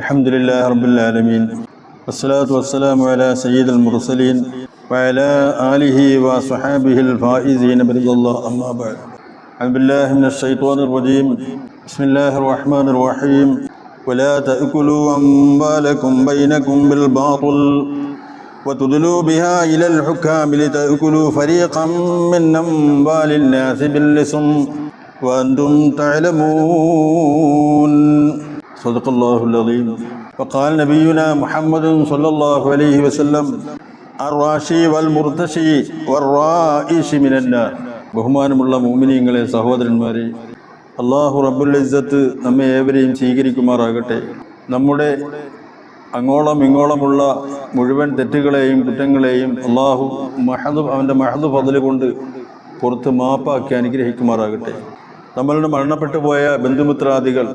الحمد لله رب العالمين والصلاة والسلام على سيد المرسلين وعلى آله وصحابه الفائزين برضا الله أما بعد أعوذ بالله من الشيطان الرجيم بسم الله الرحمن الرحيم ولا تأكلوا أموالكم بينكم بالباطل وتدلوا بها إلى الحكام لتأكلوا فريقا من أموال الناس باللسم وأنتم تعلمون صدق الله العظيم وقال نبينا محمد صلى الله عليه وسلم الراشي والمرتشي والرائش من النار ബഹുമാനമുള്ള മോമിനിയങ്ങളെ സഹോദരന്മാരെ അള്ളാഹു റബ്ബുൽ ഇസ്സത്ത് നമ്മെ ഏവരെയും സ്വീകരിക്കുമാറാകട്ടെ നമ്മുടെ അങ്ങോളം ഇങ്ങോളമുള്ള മുഴുവൻ തെറ്റുകളെയും കുറ്റങ്ങളെയും അള്ളാഹു മഹദു അവൻ്റെ മഹദു ഫതില് കൊണ്ട് പുറത്ത് മാപ്പാക്കി അനുഗ്രഹിക്കുമാറാകട്ടെ നമ്മളുടെ മരണപ്പെട്ടു പോയ ബന്ധുമിത്രാദികൾ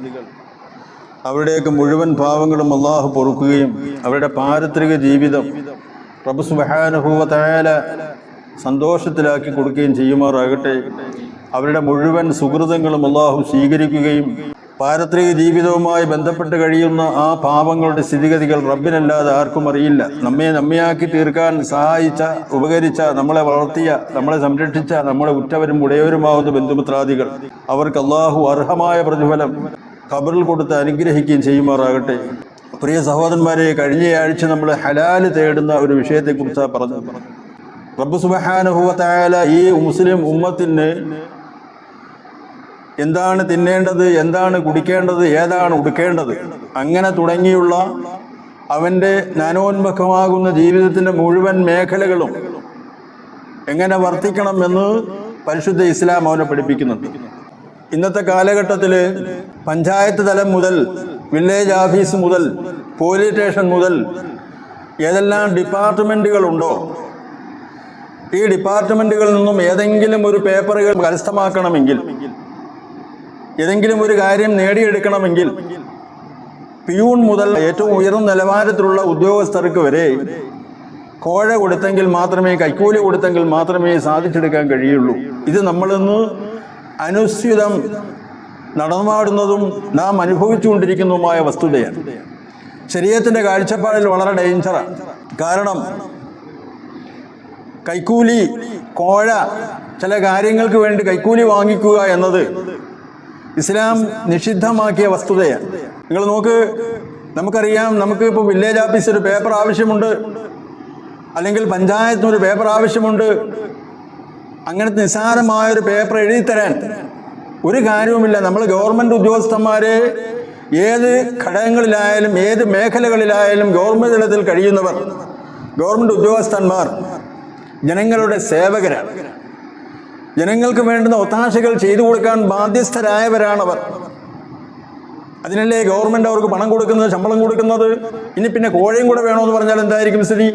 അവരുടെയൊക്കെ മുഴുവൻ പാവങ്ങളും അള്ളാഹു പൊറുക്കുകയും അവരുടെ പാരത്രിക ജീവിതം പ്രഭു സുബഹാനുഭൂവ തയാല സന്തോഷത്തിലാക്കി കൊടുക്കുകയും ചെയ്യുമാറാകട്ടെ. അവരുടെ മുഴുവൻ സുഹൃതങ്ങളും അള്ളാഹു സ്വീകരിക്കുകയും പാരത്രിക ജീവിതവുമായി ബന്ധപ്പെട്ട് കഴിയുന്ന ആ പാപങ്ങളുടെ സ്ഥിതിഗതികൾ റബ്ബിനല്ലാതെ ആർക്കും അറിയില്ല. നമ്മെ നമ്മയാക്കി തീർക്കാൻ സഹായിച്ച ഉപകരിച്ച നമ്മളെ വളർത്തിയ നമ്മളെ സംരക്ഷിച്ച നമ്മളെ ഉറ്റവരും ഉടയവരുമാവുന്ന ബന്ധുമിത്രാദികൾ. അവർക്ക് അള്ളാഹു അർഹമായ പ്രതിഫലം ഖബറിൽ കൊടുത്ത് അനുഗ്രഹിക്കുകയും ചെയ്യുമാറാകട്ടെ. പ്രിയ സഹോദരന്മാരെ കഴിഞ്ഞയാഴ്ച നമ്മൾ ഹലാൽ തേടുന്ന ഒരു വിഷയത്തെക്കുറിച്ചാണ് പറഞ്ഞു റബ്ബ് സുബഹാനുഭവത്തായാല ഈ മുസ്ലിം ഉമ്മത്തിന് എന്താണ് തിന്നേണ്ടത് എന്താണ് കുടിക്കേണ്ടത് ഏതാണ് ഉടുക്കേണ്ടത്? അങ്ങനെ തുടങ്ങിയുള്ള അവന്റെ നാനോന്മുഖമാകുന്ന ജീവിതത്തിന്റെ മുഴുവൻ മേഖലകളും എങ്ങനെ വർത്തിക്കണമെന്ന് പരിശുദ്ധ ഇസ്ലാം അവനെ പഠിപ്പിക്കുന്നുണ്ട്. ഇന്നത്തെ കാലഘട്ടത്തിൽ പഞ്ചായത്ത് തലം മുതൽ വില്ലേജ് ഓഫീസ് മുതൽ പോലീസ് സ്റ്റേഷൻ മുതൽ ഏതെല്ലാം ഡിപ്പാർട്ട്മെന്റുകളുണ്ടോ ഈ ഡിപ്പാർട്ട്മെന്റുകളിൽ നിന്നും ഏതെങ്കിലും ഒരു പേപ്പറുകൾ കരസ്ഥമാക്കണമെങ്കിൽ ഏതെങ്കിലും ഒരു കാര്യം നേടിയെടുക്കണമെങ്കിൽ പിയൂൺ മുതൽ ഏറ്റവും ഉയർന്ന നിലവാരത്തിലുള്ള ഉദ്യോഗസ്ഥർക്ക് വരെ കോഴ കൊടുത്തെങ്കിൽ മാത്രമേ കൈക്കൂലി കൊടുത്തെങ്കിൽ മാത്രമേ സാധിച്ചെടുക്കാൻ കഴിയുള്ളൂ. ഇത് നമ്മളിന്ന് അനുസ്യൂതം നടന്നുമാടുന്നതും നാം അനുഭവിച്ചുകൊണ്ടിരിക്കുന്നതുമായ വസ്തുതയാണ്. ശരീരത്തിന്റെ കാഴ്ചപ്പാടിൽ വളരെ ഡേഞ്ചറാണ്. കാരണം കൈക്കൂലി കോഴ ചില കാര്യങ്ങൾക്ക് വേണ്ടി കൈക്കൂലി വാങ്ങിക്കുക എന്നത് ഇസ്ലാം നിഷിദ്ധമാക്കിയ വസ്തുതയാണ്. നിങ്ങൾ നോക്ക് നമുക്കറിയാം നമുക്ക് ഇപ്പോൾ വില്ലേജ് ഓഫീസിൽ ഒരു പേപ്പർ ആവശ്യമുണ്ട് അല്ലെങ്കിൽ പഞ്ചായത്തിന് ഒരു പേപ്പർ ആവശ്യമുണ്ട് അങ്ങനത്തെ നിസ്സാരമായ ഒരു പേപ്പർ എഴുതി തരാൻ. ഒരു കാര്യവുമില്ല. നമ്മൾ ഗവൺമെന്റ് ഉദ്യോഗസ്ഥന്മാരെ ഏത് ഘടകങ്ങളിലായാലും ഏത് മേഖലകളിലായാലും ഗവൺമെന്റ് തലത്തിൽ കഴിയുന്നവർ ഗവൺമെന്റ് ഉദ്യോഗസ്ഥന്മാർ ജനങ്ങളുടെ സേവകരാണ് ജനങ്ങൾക്ക് വേണ്ടുന്ന ഒത്താശകൾ ചെയ്തു കൊടുക്കാൻ ബാധ്യസ്ഥരായവരാണവർ. അതിനല്ലേ ഗവൺമെന്റ് അവർക്ക് പണം കൊടുക്കുന്നത് ശമ്പളം കൊടുക്കുന്നത്? ഇനി പിന്നെ കോഴയും കൂടെ വേണമെന്ന് പറഞ്ഞാൽ എന്തായിരിക്കും സ്ഥിതി?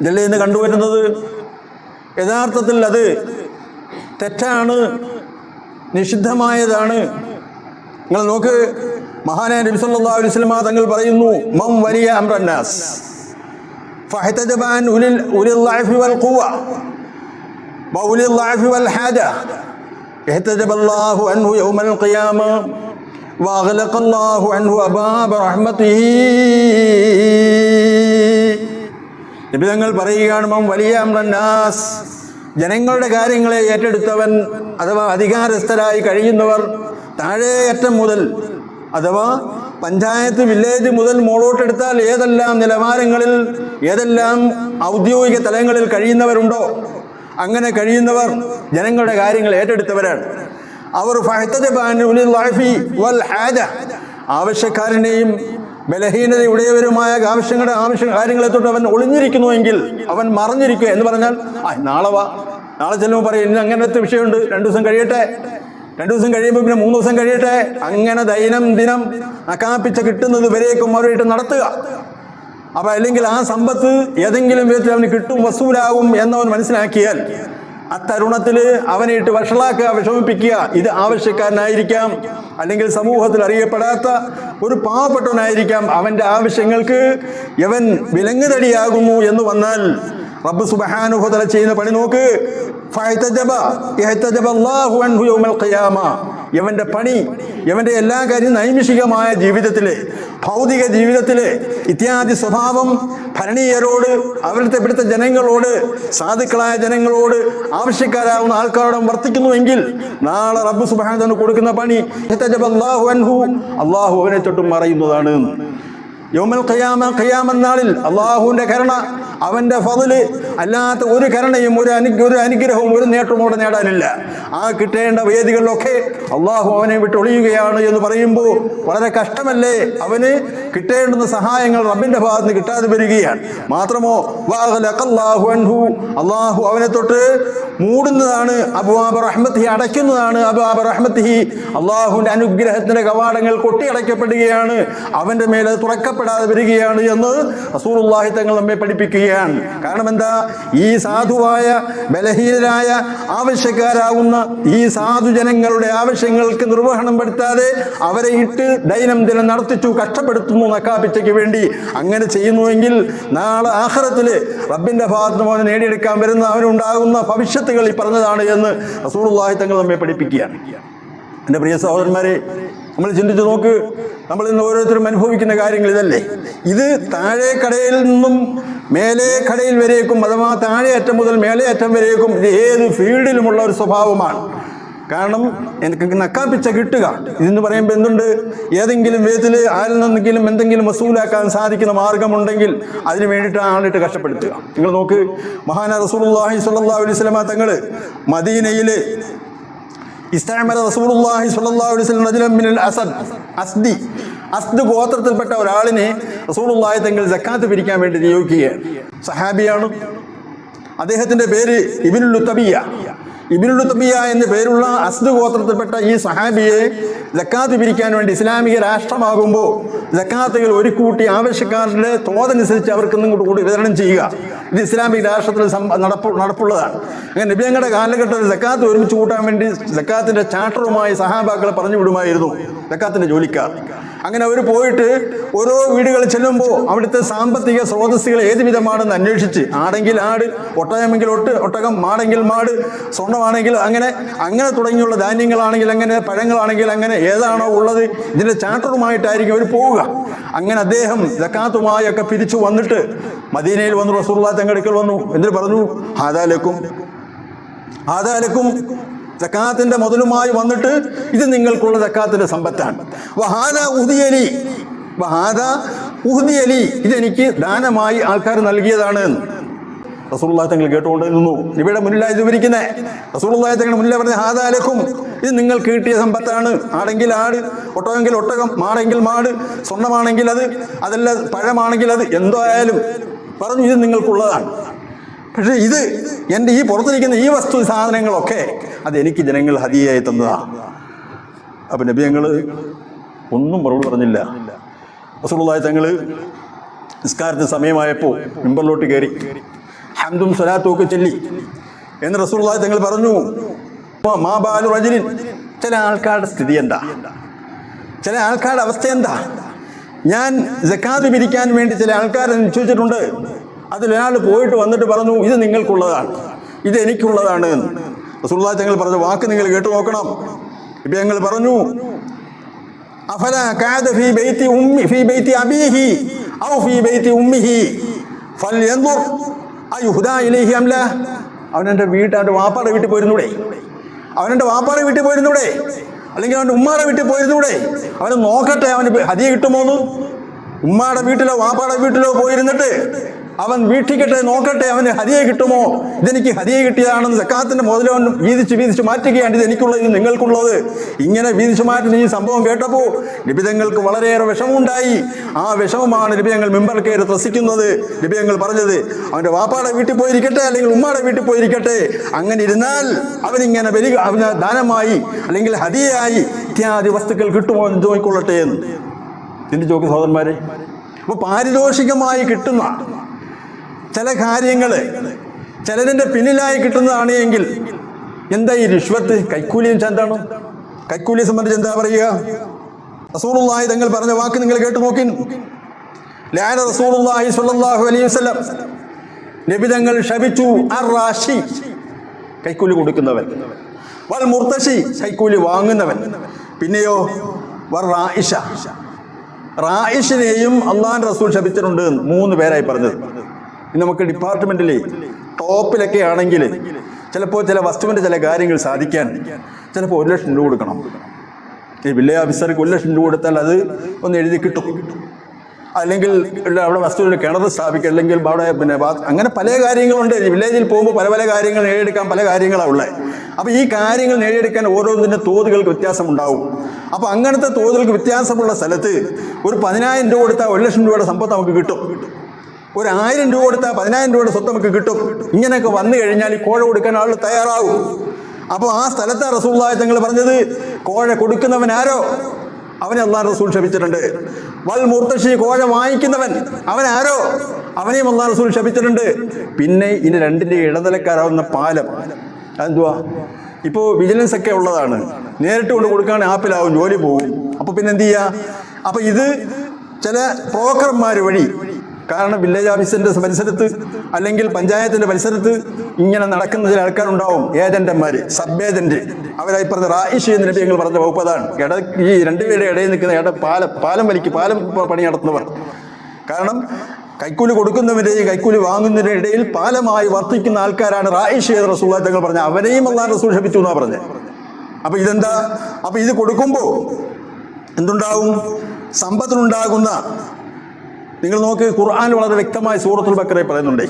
ഇതല്ലേ ഇന്ന് കണ്ടുവരുന്നത്? യഥാർത്ഥത്തിൽ അത് തെറ്റാണ് നിഷിദ്ധമായതാണ് നിങ്ങൾ നോക്ക് മഹാനായ നബി സല്ലല്ലാഹു അലൈഹി വസല്ലം തങ്ങൾ പറയുന്നു മം വലിയ അംറന്നാസ് فاحتجب عن أولي أولي الضعف والقوة وأولي الضعف والحاجة احتجب الله عنه يوم القيامة وأغلق الله عنه أبواب رحمته നബി തങ്ങൾ പറയുകയാണ് മം വലിയ അമ്രന്നാസ് ജനങ്ങളുടെ കാര്യങ്ങളെ ഏറ്റെടുത്തവൻ അഥവാ അധികാരസ്ഥരായി കഴിയുന്നവർ താഴേയറ്റം മുതൽ അഥവാ പഞ്ചായത്ത് വില്ലേജ് മുതൽ മോളോട്ടെടുത്താൽ ഏതെല്ലാം നിലവാരങ്ങളിൽ ഏതെല്ലാം ഔദ്യോഗിക തലങ്ങളിൽ കഴിയുന്നവരുണ്ടോ അങ്ങനെ കഴിയുന്നവർ ജനങ്ങളുടെ കാര്യങ്ങൾ ഏറ്റെടുത്തവരാണ്. അവർ ആവശ്യക്കാരനെയും ബലഹീനതയുടയവരുമായ ആവശ്യങ്ങളുടെ ആവശ്യ കാര്യങ്ങളെ തൊട്ട് അവൻ ഒളിഞ്ഞിരിക്കുന്നു എങ്കിൽ അവൻ മറഞ്ഞിരിക്കുക എന്ന് പറഞ്ഞാൽ ആ നാളെ വാ. നാളെ ചെല്ലുമ്പോൾ പറയും ഇന്ന് അങ്ങനത്തെ വിഷയമുണ്ട്. രണ്ടു ദിവസം കഴിയട്ടെ. രണ്ടു ദിവസം കഴിയുമ്പോൾ പിന്നെ മൂന്ന് ദിവസം കഴിയട്ടെ. അങ്ങനെ ദൈനം ദിനം അക്കാപ്പിച്ച കിട്ടുന്നത് വരെയൊക്കെ മറുപടി നടത്തുക. അപ്പൊ അല്ലെങ്കിൽ ആ സമ്പത്ത് ഏതെങ്കിലും വിധത്തിൽ അവന് കിട്ടും വസൂലാകും എന്നവൻ മനസ്സിലാക്കിയാൽ അത്തരുണത്തിൽ അവനെ ഇട്ട് വഷളാക്കുക വിഷമിപ്പിക്കുക. ഇത് ആവശ്യക്കാരനായിരിക്കാം. അല്ലെങ്കിൽ സമൂഹത്തിൽ അറിയപ്പെടാത്ത ഒരു പാവപ്പെട്ടവനായിരിക്കാം അവന്റെ ആവശ്യങ്ങൾക്ക് യവൻ വിലങ്ങുതടിയാകുന്നു എന്ന് വന്നാൽ റബ്ബ് സുബഹാനുഹതല ചെയ്യുന്ന പണി നോക്ക്. ഖിയാമ യവന്റെ പണി യവന്റെ എല്ലാ കാര്യം നൈമിഷികമായ ജീവിതത്തിലെ ഭൗതിക ജീവിതത്തിൽ ഇത്യാദി സ്വഭാവം ഭരണീയരോട് അവരുടെ ഇവിടുത്തെ ജനങ്ങളോട് സാധുക്കളായ ജനങ്ങളോട് ആവശ്യക്കാരാകുന്ന ആൾക്കാരോടും വർത്തിക്കുന്നുവെങ്കിൽ നാളെ റബ്ബ് സുബാന കൊടുക്കുന്ന പണി അള്ളാഹു അൻഹു അള്ളാഹു അവനെ തൊട്ടും മറയുന്നതാണ്. യോമൽ ഖയാമ നാളിൽ അള്ളാഹുവിന്റെ കരുണ അവന്റെ ഫതിൽ അല്ലാത്ത ഒരു കരണയും ഒരു അനു ഒരു അനുഗ്രഹവും ഒരു നേട്ടവും അവിടെ നേടാനില്ല. ആ കിട്ടേണ്ട വേദികളിലൊക്കെ അള്ളാഹു അവനെ വിട്ട് ഒളിയുകയാണ് എന്ന് പറയുമ്പോൾ വളരെ കഷ്ടമല്ലേ? അവന് കിട്ടേണ്ടുന്ന സഹായങ്ങൾ റബ്ബിന്റെ ഭാഗത്ത് നിന്ന് കിട്ടാതെ വരികയാണ്. മാത്രമോ അള്ളാഹു അവനെ തൊട്ട് മൂടുന്നതാണ് അബുബാബ് റഹ്മത്തിഹി അടയ്ക്കുന്നതാണ് അബുബാബ് റഹ്മത്തിഹി. അള്ളാഹുവിന്റെ അനുഗ്രഹത്തിന്റെ കവാടങ്ങൾ കൊട്ടിയടയ്ക്കപ്പെടുകയാണ്. അവന്റെ മേലെ തുറക്കപ്പെടാതെ വരികയാണ് എന്ന് റസൂലുള്ളാഹി തങ്ങൾ നമ്മെ പഠിപ്പിക്കുകയാണ് കാരണം എന്താ ഈ സാധുവായ ബലഹീനരായ ആവശ്യക്കാരാകുന്ന ഈ സാധുജനങ്ങളുടെ ആവശ്യങ്ങൾക്ക് നിർവഹണം പെടുത്താതെ അവരെ ഇട്ട് ദൈനംദിനം നടത്തിച്ചു കഷ്ടപ്പെടുത്തുന്നു നക്കാപ്പിച്ചയ്ക്ക് വേണ്ടി. അങ്ങനെ ചെയ്യുന്നുവെങ്കിൽ നാളെ ആഹ്റത്തിൽ റബ്ബിന്റെ ഭാഗത്ത് നിന്ന് അവനെ നേടിയെടുക്കാൻ വരുന്ന അവനുണ്ടാകുന്ന ഭവിഷ്യത്തുകൾ ഈ പറഞ്ഞതാണ് എന്ന് റസൂലുള്ളാഹി തങ്ങൾ നമ്മെ പഠിപ്പിക്കുകയാണ്. എന്റെ പ്രിയ സഹോദരന്മാരെ നമ്മൾ ചിന്തിച്ചു നോക്ക് നമ്മൾ ഇന്ന് ഓരോരുത്തരും അനുഭവിക്കുന്ന കാര്യങ്ങൾ ഇതല്ലേ? ഇത് താഴെ കടയിൽ നിന്നും മേലെ കടയിൽ വരേക്കും അഥവാ താഴെയറ്റം മുതൽ മേലെ അറ്റം വരേക്കും ഇത് ഏത് ഫീൽഡിലുമുള്ള ഒരു സ്വഭാവമാണ്. കാരണം എനിക്ക് നക്കാപ്പിച്ച കിട്ടുക. ഇതെന്ന് പറയുമ്പോൾ എന്തുണ്ട്? ഏതെങ്കിലും വിധത്തിൽ ആരിൽ നിന്നെങ്കിലും എന്തെങ്കിലും വസൂലാക്കാൻ സാധിക്കുന്ന മാർഗമുണ്ടെങ്കിൽ അതിന് വേണ്ടിയിട്ട് ആളിട്ട് കഷ്ടപ്പെടുത്തുക. നിങ്ങൾ നോക്ക് മഹാന റസൂലുള്ളാഹി സ്വല്ലല്ലാഹു അലൈഹി വസല്ലമ തങ്ങൾ മദീനയിൽ ഇസ്താമല റസൂലുള്ളാഹി സ്വല്ലല്ലാഹു അലൈഹി വസല്ലം അസദ് അസ്ദി ഗോത്രത്തിൽപ്പെട്ട ഒരാളിനെ റസൂലുള്ളാഹി തങ്ങൾ ജക്കാത്ത് പിരിക്കാൻ വേണ്ടി നിയോഗിക്കുകയാണ്. സഹാബിയാണ്. അദ്ദേഹത്തിന്റെ പേര് ഇബിനുൽ തബിയ ഇബിനുൽ തബിയ എന്ന പേരുള്ള അസ്ദ് ഗോത്രത്തിൽപ്പെട്ട ഈ സഹാബിയെ ജക്കാത്ത് പിരിക്കാൻ വേണ്ടി ഇസ്ലാമിക രാഷ്ട്രമാകുമ്പോൾ ജക്കാത്തുകൾ ഒരു കൂട്ടി ആവശ്യക്കാരുടെ തോതനുസരിച്ച് അവർക്ക് ഇങ്ങോട്ട് കൂടി വിതരണം ചെയ്യുക. ഇത് ഇസ്ലാമിക രാഷ്ട്രത്തിൽ നടപ്പ് നടപ്പുള്ളതാണ്. അങ്ങനെ നബിയങ്ങളുടെ കാലഘട്ടത്തിൽ സക്കാത്ത് ഒരുമിച്ച് കൂട്ടാൻ വേണ്ടി സക്കാത്തിന്റെ ചാർട്ടറുമായി സഹാബാക്കളെ പറഞ്ഞു വിടുമായിരുന്നു. സക്കാത്തിന്റെ ജോലിക്കാർ. അങ്ങനെ അവർ പോയിട്ട് ഓരോ വീടുകളിൽ ചെല്ലുമ്പോൾ അവിടുത്തെ സാമ്പത്തിക സ്രോതസ്സുകൾ ഏത് വിധമാണെന്ന് അന്വേഷിച്ച് ആടെങ്കിൽ ആട് ഒട്ടകമെങ്കിൽ ഒട്ട് ഒട്ടകം മാടെങ്കിൽ മാട് സ്വർണമാണെങ്കിൽ അങ്ങനെ അങ്ങനെ തുടങ്ങിയുള്ള ധാന്യങ്ങളാണെങ്കിൽ അങ്ങനെ പഴങ്ങളാണെങ്കിൽ അങ്ങനെ ഏതാണോ ഉള്ളത് ഇതിന്റെ ചാർട്ടറുമായിട്ടായിരിക്കും അവർ പോവുക. അങ്ങനെ അദ്ദേഹം ജക്കാത്തുമായി ഒക്കെ പിരിച്ചു വന്നിട്ട് മദീനയിൽ വന്നു റസൂള്ള അടുക്കൽ വന്നു. എന്നിട്ട് പറഞ്ഞു ആദാലക്കും ആദാലക്കും സക്കാത്തിന്റെ മുതലുമായി വന്നിട്ട് ഇത് നിങ്ങൾക്കുള്ള സക്കാത്തിന്റെ സമ്പത്താണ്. വഹാദ ഉദിയലി ഇതെനിക്ക് ദാനമായി ആൾക്കാർ നൽകിയതാണ്. എന്ന് റസൂലുള്ളാഹി തങ്ങൾ കേട്ടുകൊണ്ട് നിന്നു. ഇവിടെ മുന്നിലായി വിവരിക്കുന്നത് റസൂലുള്ളാഹി തങ്ങൾ മുന്നിലെ പറഞ്ഞ ഹാദാലക്കും ഇത് നിങ്ങൾ കിട്ടിയ സമ്പത്താണ്. ആടെങ്കിൽ ആട് ഒട്ടകമെങ്കിൽ ഒട്ടകം മാടെങ്കിൽ മാട് സ്വർണമാണെങ്കിൽ അത് അതല്ല പഴമാണെങ്കിൽ അത് എന്തോ ആയാലും പറഞ്ഞു ഇത് നിങ്ങൾക്കുള്ളതാണ്. പക്ഷേ ഇത് എന്റെ ഈ പുറത്തിരിക്കുന്ന ഈ വസ്തു സാധനങ്ങളൊക്കെ അതെനിക്ക് ജനങ്ങൾ ഹതിയായി തന്നതാണ് അപ്പം നബി ഞങ്ങൾ ഒന്നും മറുപടി പറഞ്ഞില്ല. റസൂലുള്ളാഹി തങ്ങൾ നിസ്കാരത്തിന് സമയമായപ്പോൾ മിമ്പറിലോട്ട് കയറി ഹംദും സ്വലാത്തും ഒക്കെ ചൊല്ലി. എന്ന് റസൂലുള്ളാഹി തങ്ങൾ പറഞ്ഞു "മാ- മാ ബാലു റജുലിൻ. ചില ആൾക്കാരുടെ സ്ഥിതി എന്താ? ചില ആൾക്കാരുടെ അവസ്ഥ എന്താ? ഞാൻ ജക്കാത്ത് പിരിക്കാൻ വേണ്ടി ചില ആൾക്കാരെ നിശ്ചയിച്ചിട്ടുണ്ട് അതിലൊരാൾ പോയിട്ട് വന്നിട്ട് പറഞ്ഞു ഇത് നിങ്ങൾക്കുള്ളതാണ്. ഇത് എനിക്കുള്ളതാണ് എന്ന്. റസൂലുള്ളാഹി ഞങ്ങൾ പറഞ്ഞ വാക്ക് നിങ്ങൾ കേട്ടു നോക്കണം. ഇപ്പം ഞങ്ങൾ പറഞ്ഞു അഫല കാദ ഫീ ബൈത്തി ഉമ്മി ഫീ ബൈത്തി അബീഹി ഔ ഫീ ബൈത്തി ഉമ്മിഹി ഫൽയൻദുർ അയുഹ്ദാ ഇലൈഹി അംല അവൻ എന്റെ വീട്ട് അവന്റെ വാപ്പാടെ വീട്ടിൽ പോയിരുന്നൂടെ. അവനെന്റെ വാപ്പാടെ വീട്ടിൽ പോയിരുന്നൂടെ. അല്ലെങ്കിൽ അവന്റെ ഉമ്മാടെ വീട്ടിൽ പോയിരുന്നൂടെ? അവന് നോക്കട്ടെ അവന് ഹതിയെ കിട്ടുമോന്ന്? ഉമ്മാടെ വീട്ടിലോ വാപ്പാടെ വീട്ടിലോ പോയിരുന്നിട്ട് അവൻ വീട്ടിക്കട്ടെ നോക്കട്ടെ അവന് ഹരിയെ കിട്ടുമോ? ഇതെനിക്ക് ഹരിയെ കിട്ടിയതാണെന്ന് സക്കാത്തിന്റെ മുതലവൻ വീതിച്ച് വീതിച്ച് മാറ്റുകയാണ് ഇത് എനിക്കുള്ളത് നിങ്ങൾക്കുള്ളത്. ഇങ്ങനെ വീതിച്ച് മാറ്റുന്ന ഈ സംഭവം കേട്ടപ്പോൾ നിബിതങ്ങൾക്ക് വളരെയേറെ വിഷമമുണ്ടായി. ആ വിഷമമാണ് നിബിതങ്ങൾ മെമ്പർ കയറി ത്രസിക്കുന്നത്. നിബിതങ്ങൾ പറഞ്ഞത് അവന്റെ വാപ്പാടെ വീട്ടിൽ പോയിരിക്കട്ടെ അല്ലെങ്കിൽ ഉമ്മാടെ വീട്ടിൽ പോയിരിക്കട്ടെ. അങ്ങനെ ഇരുന്നാൽ അവനിങ്ങനെ ബലി അവന് ദാനമായി അല്ലെങ്കിൽ ഹതിയായി ഇത്യാദി വസ്തുക്കൾ കിട്ടുമോ എന്ന് ചോദിക്കൊള്ളട്ടെ എന്ന്. ചിന്തിച്ച് ചോക്ക് സഹോദരന്മാരെ അപ്പോൾ പാരിതോഷികമായി കിട്ടുന്ന ചില കാര്യങ്ങൾ ചിലതിന്റെ പിന്നിലായി കിട്ടുന്നതാണ് എങ്കിൽ എന്താ ഈ രിഷ്വത്ത് കൈക്കൂലി എന്താണ് കൈക്കൂലിയെ സംബന്ധിച്ച് എന്താ പറയുക? റസൂലുള്ളാഹി തങ്ങൾ പറഞ്ഞ വാക്ക് നിങ്ങൾ കേട്ട് നോക്കി ലാന റസൂലുള്ളാഹി സ്വല്ലല്ലാഹു അലൈഹി വസല്ലം. നബി തങ്ങൾ ശപിച്ചു അർ റാഷി കൈക്കൂലി കൊടുക്കുന്നവൻ. വൽ മുർത്തശി കൈക്കൂലി വാങ്ങുന്നവൻ. പിന്നെയോ വർ റായിഷ. റായിഷിനെയും അള്ളാൻ റസൂൽ ശപിച്ചിട്ടുണ്ട് മൂന്ന് പേരായി പറഞ്ഞത്. നമുക്ക് ഡിപ്പാർട്ട്മെന്റിലെ ടോപ്പിലൊക്കെ ആണെങ്കിൽ ചിലപ്പോൾ ചില വസ്തുവിന്റെ ചില കാര്യങ്ങൾ സാധിക്കാൻ ചിലപ്പോൾ ഒരു ലക്ഷം രൂപ കൊടുക്കണം. ഈ വില്ലേജ് ഓഫീസർക്ക് ഒരു ലക്ഷം രൂപ കൊടുത്താൽ അത് ഒന്ന് എഴുതി കിട്ടും. അല്ലെങ്കിൽ അവിടെ വസ്തുവിൽ കിണർ സ്ഥാപിക്കുക അല്ലെങ്കിൽ അവിടെ പിന്നെ അങ്ങനെ പല കാര്യങ്ങളുണ്ട്. വില്ലേജിൽ പോകുമ്പോൾ പല പല കാര്യങ്ങൾ നേടിയെടുക്കാൻ പല കാര്യങ്ങളാണ് ഉള്ളത്. അപ്പോൾ ഈ കാര്യങ്ങൾ നേടിയെടുക്കാൻ ഓരോന്നിന്റെ തോതുകൾക്ക് വ്യത്യാസം ഉണ്ടാവും അപ്പോൾ അങ്ങനത്തെ തോതുകൾക്ക് വ്യത്യാസമുള്ള സ്ഥലത്ത് ഒരു പതിനായിരം രൂപ കൊടുത്താൽ ഒരു ലക്ഷം രൂപയുടെ സമ്പത്ത് നമുക്ക് കിട്ടും. ഒരു ആയിരം രൂപ കൊടുത്താൽ പതിനായിരം രൂപയുടെ സ്വത്ത് നമുക്ക് കിട്ടും. ഇങ്ങനെയൊക്കെ വന്നു കഴിഞ്ഞാൽ ഈ കോഴ കൊടുക്കാൻ ആൾ തയ്യാറാവും. അപ്പോൾ ആ സ്ഥലത്തെ റസൂള്ളായ തങ്ങൾ പറഞ്ഞത് കോഴ കൊടുക്കുന്നവൻ ആരോ? അവനെ അള്ളാഹ് റസൂൽ ക്ഷമിച്ചിട്ടുണ്ട്. വൽ മുർത്തഷി കോഴ വാങ്ങിക്കുന്നവൻ അവൻ ആരോ? അവനെയും അള്ളാഹ് റസൂൽ ക്ഷമിച്ചിട്ടുണ്ട്. പിന്നെ ഇനി രണ്ടിന്റെ ഇടനിലക്കാരാവുന്ന പാലം. അതെന്തുവാ? ഇപ്പോൾ വിജിലൻസ് ഒക്കെ ഉള്ളതാണ്. നേരിട്ട് കൊണ്ട് കൊടുക്കുകയാണെങ്കിൽ ആപ്പിലാവും ജോലി പോകും അപ്പോൾ പിന്നെ എന്ത് ചെയ്യുക? അപ്പോൾ ഇത് ചില ബ്രോക്കർമാർ വഴി കാരണം വില്ലേജ് ഓഫീസിന്റെ പരിസരത്ത് അല്ലെങ്കിൽ പഞ്ചായത്തിന്റെ പരിസരത്ത് ഇങ്ങനെ നടക്കുന്ന ചില ആൾക്കാരുണ്ടാവും ഏജന്റന്മാര് സബ് ഏജന്റ് അവരായി പറഞ്ഞ റായിഷ് എന്ന് നബി പറഞ്ഞ വകുപ്പ് അതാണ്. ഇട ഈ രണ്ടുപേരുടെ ഇടയിൽ നിൽക്കുന്ന ഇട പാലം പാലം വലിക്ക് പാലം പണി നടത്തുന്നവർ. കാരണം കൈക്കൂലി കൊടുക്കുന്നവരുടെയും കൈക്കൂലി വാങ്ങുന്നതിന്റെ ഇടയിൽ പാലമായി വർത്തിക്കുന്ന ആൾക്കാരാണ് റായിഷ് എന്ന് റസൂൽ തങ്ങൾ പറഞ്ഞ അവരെയും അള്ളാഹ് ക്ഷമിച്ചു എന്നാ പറഞ്ഞത്. അപ്പൊ ഇതെന്താ? അപ്പൊ ഇത് കൊടുക്കുമ്പോൾ എന്തുണ്ടാവും? സമ്പത്തിനുണ്ടാകുന്ന നിങ്ങൾ നോക്ക് ഖുർആൻ വളരെ വ്യക്തമായി സൂറത്തുൽ ബക്കറെ പറയുന്നുണ്ട്.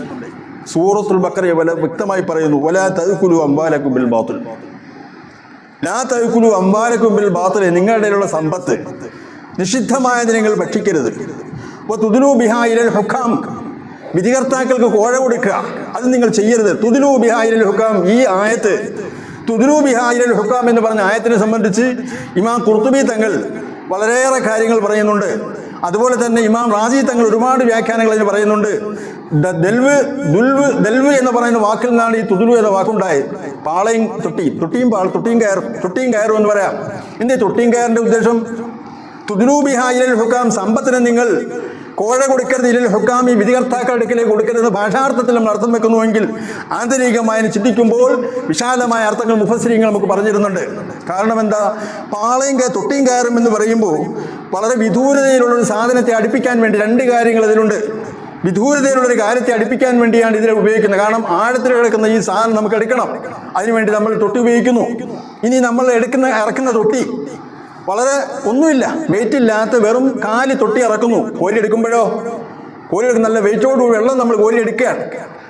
സൂറത്തുൽ ബക്കറെ വ്യക്തമായി പറയുന്നു വലാ തഅ്കുലു അംബാലക്കും ബിൽ ബാത്തിൽ. ലാ തഅ്കുലു അംബാലക്കും ബിൽ ബാത്തിൽ നിങ്ങളുടെ ഇടയിലുള്ള സമ്പത്ത് നിഷിദ്ധമായത് നിങ്ങൾ ഭക്ഷിക്കരുത്. അപ്പോൾ തുതിലു ബിഹായിരൽ ഹുക്കാം. വിധികർത്താക്കൾക്ക് കോഴ കൊടുക്കുക അത് നിങ്ങൾ ചെയ്യരുത്. തുതിലു ബിഹായിരൽ ഹുക്കാം ഈ ആയത്ത് തുതിലു ബിഹായിരൽ ഹുക്കാം എന്ന് പറഞ്ഞ ആയത്തിനെ സംബന്ധിച്ച് ഇമാം കുർത്തുബി തങ്ങൾ വളരെയേറെ കാര്യങ്ങൾ പറയുന്നുണ്ട്. അതുപോലെ തന്നെ ഇമാം റാജി തങ്ങൾ ഒരുപാട് വ്യാഖ്യാനങ്ങൾ അതിന് പറയുന്നുണ്ട്. ദൽവ് ദുൽവ് ദൽവ് എന്ന് പറയുന്ന വാക്കിൽ നിന്നാണ് ഈ തുതുലു എന്ന വാക്കുണ്ടായത്. പാളയും തൊട്ടിയും തൊട്ടിയും പാൾ തൊട്ടിയും കയറും തൊട്ടിയും കയറും എന്ന് പറയാം. എന്തേ തൊട്ടിയും കയറിന്റെ ഉദ്ദേശം? തുതുലൂബിഹായിലൽ ഹുക്കാം സമ്പത്തിനെ നിങ്ങൾ കോഴ കൊടുക്കരുത് ഇല്ലെങ്കിൽ ഹുക്കാമി വിധികർത്താക്കളുടെ അടുക്കലേക്ക് കൊടുക്കരുത് ഭാഷാർത്ഥത്തിൽ നമ്മൾ അർത്ഥം വെക്കുന്നുവെങ്കിൽ ആന്തരികമായി ചിന്തിക്കുമ്പോൾ വിശാലമായ അർത്ഥങ്ങൾ മുഫസ്രീങ്ങൾ നമുക്ക് പറഞ്ഞിരുന്നുണ്ട്. കാരണം എന്താ? പാളയും തൊട്ടിയും കയറും എന്ന് പറയുമ്പോൾ വളരെ വിദൂരതയിലുള്ള ഒരു സാധനത്തെ അടുപ്പിക്കാൻ വേണ്ടി രണ്ട് കാര്യങ്ങൾ ഇതിലുണ്ട്. വിദൂരതയിലുള്ള ഒരു കാര്യത്തെ അടുപ്പിക്കാൻ വേണ്ടിയാണ് ഇതിനെ ഉപയോഗിക്കുന്നത്. കാരണം ആഴത്തിൽ കിടക്കുന്ന ഈ സാധനം നമുക്ക് എടുക്കണം. അതിനുവേണ്ടി നമ്മൾ തൊട്ടി ഉപയോഗിക്കുന്നു. ഇനി നമ്മൾ എടുക്കുന്ന ഇറക്കുന്ന തൊട്ടി വളരെ ഒന്നുമില്ല. വെയിറ്റ് ഇല്ലാത്ത വെറും കാൽ തൊട്ടി ഇറക്കുന്നു. കോരി എടുക്കുമ്പോഴോ കോരി എടുക്കുന്ന നല്ല വെയിറ്റോട് വെള്ളം നമ്മൾ കോരി എടുക്കുകയാണ്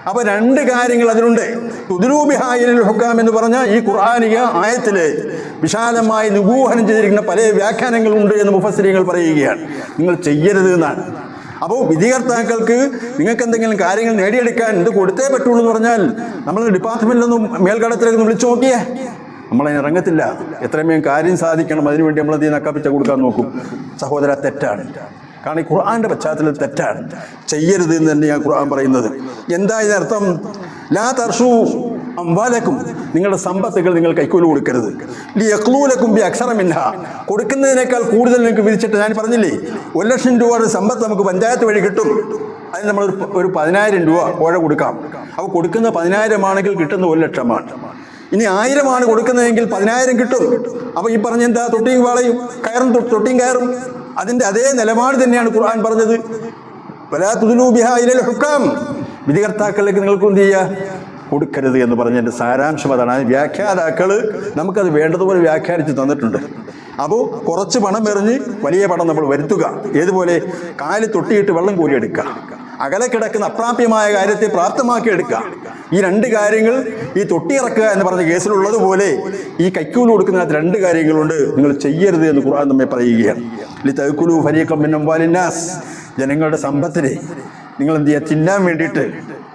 അപ്പൊ രണ്ട് കാര്യങ്ങൾ അതിലുണ്ട്. തുതിരൂബിഹായിൽ ഹുക്കാം എന്ന് പറഞ്ഞ ഈ ഖുർആാനിക ആയത്തിൽ വിശാലമായി നിഗൂഹനം ചെയ്തിരിക്കുന്ന പല വ്യാഖ്യാനങ്ങളുണ്ട് എന്ന് മുഫസ്ലിങ്ങൾ പറയുകയാണ്. നിങ്ങൾ ചെയ്യരുത് എന്നാണ്. അപ്പോൾ വിധികർത്താക്കൾക്ക് നിങ്ങൾക്ക് എന്തെങ്കിലും കാര്യങ്ങൾ നേടിയെടുക്കാൻ ഇത് കൊടുത്തേ പറ്റുള്ളൂ എന്ന് പറഞ്ഞാൽ നമ്മൾ ഡിപ്പാർട്ട്മെന്റിലൊന്നും മേൽക്കടത്തിലേക്ക് വിളിച്ചു നോക്കിയേ. നമ്മളതിന് ഇറങ്ങത്തില്ല. എത്രയും കാര്യം സാധിക്കണം. അതിനുവേണ്ടി നമ്മൾ അതിൽ നക്കാപ്പിച്ച കൊടുക്കാൻ നോക്കും. സഹോദര തെറ്റാണ്. കാരണം ഈ ഖുർആാന്റെ പശ്ചാത്തലത്തിൽ തെറ്റാണ്. ചെയ്യരുത് എന്ന് തന്നെയാണ് ഖുർആൻ പറയുന്നത്. എന്താ ഇതിനർത്ഥം? ലാ തർഷു അംബാലക്കും നിങ്ങളുടെ സമ്പത്തുകൾ നിങ്ങൾ കൈക്കൂലി കൊടുക്കരുത്. യക്ലൂലക്കും ബി അക്ഷരമില്ല കൊടുക്കുന്നതിനേക്കാൾ കൂടുതൽ നിങ്ങൾക്ക് വിധിച്ചിട്ട് ഞാൻ പറഞ്ഞില്ലേ? ഒരു ലക്ഷം രൂപയുടെ സമ്പത്ത് നമുക്ക് പഞ്ചായത്ത് വഴി കിട്ടും. അതിന് നമ്മൾ ഒരു പതിനായിരം രൂപ കോഴ കൊടുക്കാം. അപ്പോൾ കൊടുക്കുന്ന പതിനായിരം ആണെങ്കിൽ കിട്ടുന്ന ഒരു ലക്ഷമാണ്. ഇനി ആയിരമാണ് കൊടുക്കുന്നതെങ്കിൽ പതിനായിരം കിട്ടും. അപ്പോൾ ഈ പറഞ്ഞ എന്താ തൊട്ടിയും വാളയും കയറും തൊട്ടിയും കയറും. അതിന്റെ അതേ നിലപാട് തന്നെയാണ് ഖുർആൻ പറഞ്ഞത്. വിധികർത്താക്കളിലേക്ക് നിങ്ങൾക്ക് എന്ത് ചെയ്യുക കൊടുക്കരുത് എന്ന് പറഞ്ഞതിന്റെ സാരാംശം അതാണ്. ആ വ്യാഖ്യാതാക്കൾ നമുക്കത് വേണ്ടതുപോലെ വ്യാഖ്യാനിച്ച് തന്നിട്ടുണ്ട്. അപ്പോൾ കുറച്ച് പണം എറിഞ്ഞ് വലിയ പണം നമ്മൾ വരുത്തുക. ഏതുപോലെ? കാൽ തൊട്ടിയിട്ട് വെള്ളം കോരിയെടുക്കുക. അകലെ കിടക്കുന്ന അപ്രാപ്യമായ കാര്യത്തെ പ്രാപ്തമാക്കി എടുക്കുക ഈ രണ്ട് കാര്യങ്ങൾ ഈ തൊട്ടിയിറക്കുക എന്ന് പറഞ്ഞ കേസിലുള്ളതുപോലെ ഈ കൈക്കൂലി കൊടുക്കുന്നതിനകത്ത് രണ്ട് കാര്യങ്ങളുണ്ട്. നിങ്ങൾ ചെയ്യരുത് എന്ന് ഖുർആൻ നമ്മെ പറയുകയാണ്. ലി തൈക്കുലു ഫരീഖം മിനം വാലിന്നാസ് ജനങ്ങളുടെ സമ്പത്തിനെ നിങ്ങൾ എന്ത് ചെയ്യുക? തിന്നാൻ വേണ്ടിയിട്ട്.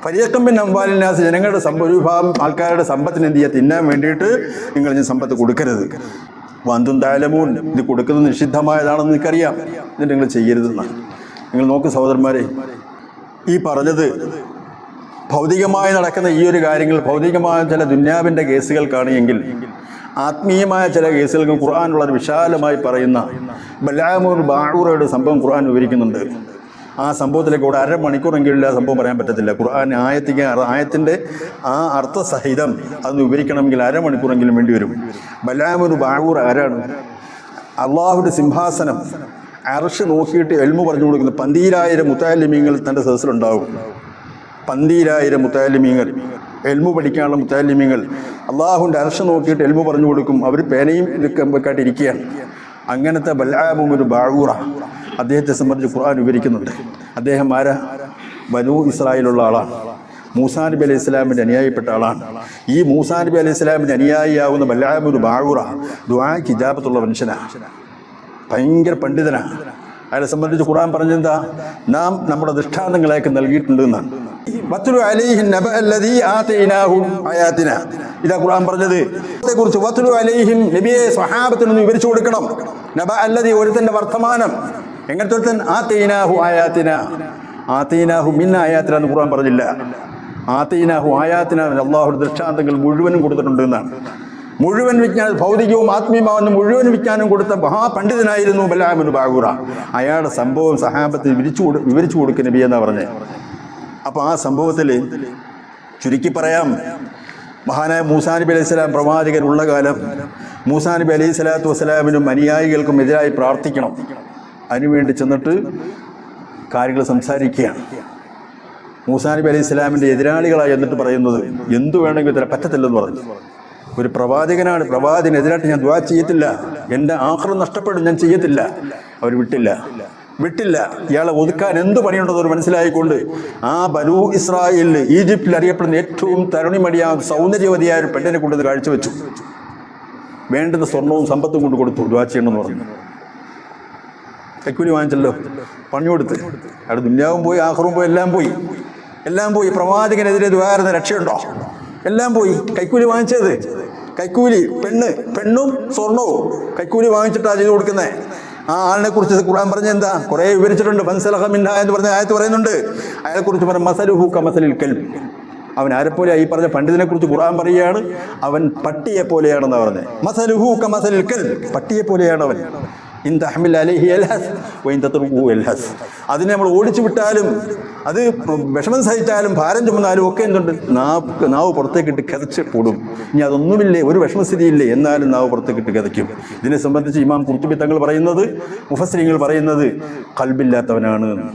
ഫരിയക്കമ്പിൻ അമ്പാലിനാസ് ജനങ്ങളുടെ സമ്പ ഒരു വിഭാഗം ആൾക്കാരുടെ സമ്പത്തിന് എന്ത് ചെയ്യുക? തിന്നാൻ വേണ്ടിയിട്ട് നിങ്ങൾ ഈ സമ്പത്ത് കൊടുക്കരുത്. വന്തും താലമൂൻ ഇത് കൊടുക്കുന്നത് നിഷിദ്ധമായതാണെന്ന് നിനക്കറിയാം എന്നിട്ട് നിങ്ങൾ ചെയ്യരുതെന്നാണ്. നിങ്ങൾ നോക്ക് സഹോദരന്മാരെ ഈ പറഞ്ഞത് ഭൗതികമായി നടക്കുന്ന ഈ ഒരു കാര്യങ്ങൾ ഭൗതികമായ ചില ദുന്യാവിന്റെ കേസുകൾക്കാണ് എങ്കിൽ ആത്മീയമായ ചില കേസുകൾക്ക് ഖുർആൻ വളരെ വിശാലമായി പറയുന്ന ബലാമൂർ ബാഴൂറയുടെ സംഭവം ഖുർആൻ വിവരിക്കുന്നുണ്ട്. ആ സംഭവത്തിലേക്ക് കൂടെ അരമണിക്കൂറെങ്കിലും ആ സംഭവം പറയാൻ പറ്റത്തില്ല. ഖുർആൻ ആയത്തിക്ക് ആയത്തിന്റെ ആ അർത്ഥസഹിതം അത് വിവരിക്കണമെങ്കിൽ അരമണിക്കൂറെങ്കിലും വേണ്ടി വരും. ബലാമൂർ ബാഴൂർ ആരാണ്? അള്ളാഹുവിന്റെ സിംഹാസനം അറഷ് നോക്കിയിട്ട് എൽമു പറഞ്ഞു കൊടുക്കുന്ന. പന്തീരായിരം മുത്താലിമീങ്ങൾ തന്റെ സദസ്സിലുണ്ടാവും. പന്തീരായിരം മുത്താലിമീങ്ങൾ. എൽമു പഠിക്കാനുള്ള മുത്താലിമീങ്ങൾ. അള്ളാഹുന്റെ അർഷ നോക്കിയിട്ട് എൽമു പറഞ്ഞു കൊടുക്കും. അവർ പേനയും ഇതൊക്കെ ഇരിക്കുകയാണ്. അങ്ങനത്തെ ബലാബും ഒരു ബാഴൂറ അദ്ദേഹത്തെ സംബന്ധിച്ച് ഖുർആൻ വിവരിക്കുന്നുണ്ട്. അദ്ദേഹം ആരാ? ബനു ഇസ്രായേലുള്ള ആളാണ്. മൂസാ നബി അലൈഹി ഇസ്ലാമിന്റെ അനുയായിപ്പെട്ട ആളാണ്. ഈ മൂസാ നബി അലൈഹി ഇസ്ലാമിന്റെ അനുയായിയാവുന്ന ബല്ലാബ് ഒരു ബാഴൂറ ദുആ കിജാബത്തുള്ള മനുഷ്യനാണ് ഭയങ്കര പണ്ഡിതനാണ് അയാളെ സംബന്ധിച്ച് ഖുർആൻ പറഞ്ഞെന്താ? നാം നമ്മുടെ ദൃഷ്ടാന്തങ്ങളെയൊക്കെ നൽകിയിട്ടുണ്ട് എന്നാണ്. വത്തുലു അലൈഹി നബ അല്ലദീ ആതൈനാഹു ആയാതിന. ഇതാ ഖുർആൻ പറഞ്ഞത്. കുറിച്ച് വത്തുലു അലൈഹിം നബിയെ സ്വഹാബത്തിന് വിവരിച്ചു കൊടുക്കണം. നബ അല്ലദീ ഒരുത്തന്റെ വർത്തമാനം. എങ്ങനത്തെ ഒരുത്തൻ? ആതൈനാഹു ആയാതിന. ആതൈനാഹു മിന്ന ആയാത്തിന എന്ന് ഖുർആൻ പറഞ്ഞില്ല. ആതൈനാഹു ആയാത്തിന അള്ളാഹു ദൃഷ്ടാന്തങ്ങൾ മുഴുവനും കൊടുത്തിട്ടുണ്ട് എന്നാണ്. മുഴുവൻ വിജ്ഞാനം ഭൗതികവും ആത്മീയമാവുന്ന മുഴുവൻ വിജ്ഞാനം കൊടുത്ത മഹാപണ്ഡിതനായിരുന്നു ബലാമുന് ബാഗുറ. അയാളുടെ സംഭവം സഹാബത്തിൽ വിരിച്ചു വിവരിച്ചു കൊടുക്കുന്ന നബി എന്നാ പറഞ്ഞത് അപ്പോൾ ആ സംഭവത്തിൽ ചുരുക്കി പറയാം. മഹാനായ മൂസാ നബി അലൈഹി സ്വലാം പ്രവാചകരുള്ള കാലം മൂസാ നബി അലൈഹി സ്വലാത്തു വസ്സലാമിനും അനുയായികൾക്കും എതിരായി പ്രാർത്ഥിക്കണം. അതിനുവേണ്ടി ചെന്നിട്ട് കാര്യങ്ങൾ സംസാരിക്കുകയാണ്. മൂസാ നബി അലൈഹി സ്വലാമിന്റെ എതിരാളികളായി എന്നിട്ട് പറയുന്നത് എന്തു വേണമെങ്കിലും ഇത്ര പറ്റത്തില്ലെന്ന് പറഞ്ഞു. ഒരു പ്രവാചകനാണ് പ്രവാചകനെതിരായിട്ട് ഞാൻ ദ്വാ ചെയ്യത്തില്ല. എന്റെ ആഹ്റം നഷ്ടപ്പെടും ഞാൻ ചെയ്യത്തില്ല. അവർ വിട്ടില്ല. വിട്ടില്ല. ഇയാളെ ഒതുക്കാൻ എന്ത് പണിയുണ്ടെന്ന് അവർ മനസ്സിലായിക്കൊണ്ട് ആ ബനു ഇസ്രായേലിൽ ഈജിപ്തിൽ അറിയപ്പെടുന്ന ഏറ്റവും തരുണിമടിയാ സൗന്ദര്യവതിയായ ഒരു പെണ്ണിനെ കൊണ്ടുവന്ന് കാഴ്ചവെച്ചു. വേണ്ടുന്ന സ്വർണവും സമ്പത്തും കൊണ്ട് കൊടുത്തു ദ്വാ പറഞ്ഞു. കൈക്കൂലി വാങ്ങിച്ചല്ലോ പണി കൊടുത്ത്. അവിടെ ദുന്യാവും പോയി ആഹ്റും പോയി എല്ലാം പോയി. എല്ലാം പോയി. പ്രവാചകനെതിരെ ദ്വാരുന്ന രക്ഷയുണ്ടോ? എല്ലാം പോയി. കൈക്കൂലി വാങ്ങിച്ചത്? കൈക്കൂലി പെണ്ണ് പെണ്ണും സ്വർണവും. കൈക്കൂലി വാങ്ങിച്ചിട്ടാണ് ചെയ്ത് കൊടുക്കുന്നത് ആ ആളിനെ കുറിച്ച് ഖുർആൻ പറഞ്ഞ എന്താ? കുറെ വിവരിച്ചിട്ടുണ്ട്. മൻസലഹമിന്ന എന്ന് പറഞ്ഞ ആയത്ത് പറയുന്നുണ്ട്. അയാളെ കുറിച്ച് പറഞ്ഞ മസലുഹു കമസലിൽ കൽ അവൻ ആരെപ്പോലെ ഈ പറഞ്ഞ പണ്ഡിതനെ കുറിച്ച് ഖുർആൻ പറയുകയാണ്? അവൻ പട്ടിയെ പോലെയാണെന്ന് പറഞ്ഞത് മസലുഹു കമസലിൽ കൽ പട്ടിയെ പോലെയാണ് അവൻ. ഇൻ തഹ്മിൽ അലൈഹി ഇൻ വൈൻ തത്റുഹു എൽഹസ് അതിനെ നമ്മൾ ഓടിച്ചു വിട്ടാലും അത് വിഷമം സഹിച്ചാലും ഭാരം ചുമന്നാലും ഒക്കെ എന്തുണ്ട്? നാവ് നാവ് പുറത്തേക്കിട്ട് കിതച്ച് കൂടും ഇനി അതൊന്നുമില്ലേ? ഒരു വിഷമസ്ഥിതിയില്ലേ എന്നാലും നാവ് പുറത്തേക്കിട്ട് കിതയ്ക്കും. ഇതിനെ സംബന്ധിച്ച് ഇമാം കുർത്തുബി തങ്ങൾ പറയുന്നത് മുഫസ്ലിങ്ങൾ പറയുന്നത് കൽബില്ലാത്തവനാണ്.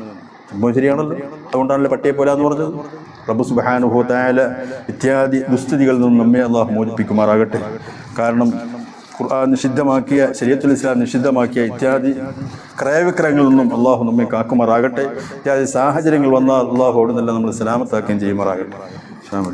സംഭവം ശരിയാണല്ലോ. അതുകൊണ്ടാണല്ലോ പട്ടിയെ പോലെ എന്ന് പറഞ്ഞത്. റബ്ബു സുബാനുഹോ തായാല ഇത്യാദി ദുസ്ഥിതികളിൽ നിന്നും നമ്മെ അള്ളാഹ് മോചിപ്പിക്കുമാറാകട്ടെ. കാരണം ഖുർആൻ നിഷിദ്ധമാക്കിയ ശരീരത്തുൽ ഇസ്ലാം നിഷിദ്ധമാക്കിയ ഇത്യാദി ക്രയവിക്രയങ്ങളിൽ നിന്നും അള്ളാഹു നമ്മെ കാക്കുമാറാകട്ടെ. ഇത്യാദി സാഹചര്യങ്ങൾ വന്നാൽ അള്ളാഹു അവിടെ നിന്നെല്ലാം നമ്മൾ സലാമത്താക്കുകയും ചെയ്യുമാറാകട്ടെ. അസ്സാം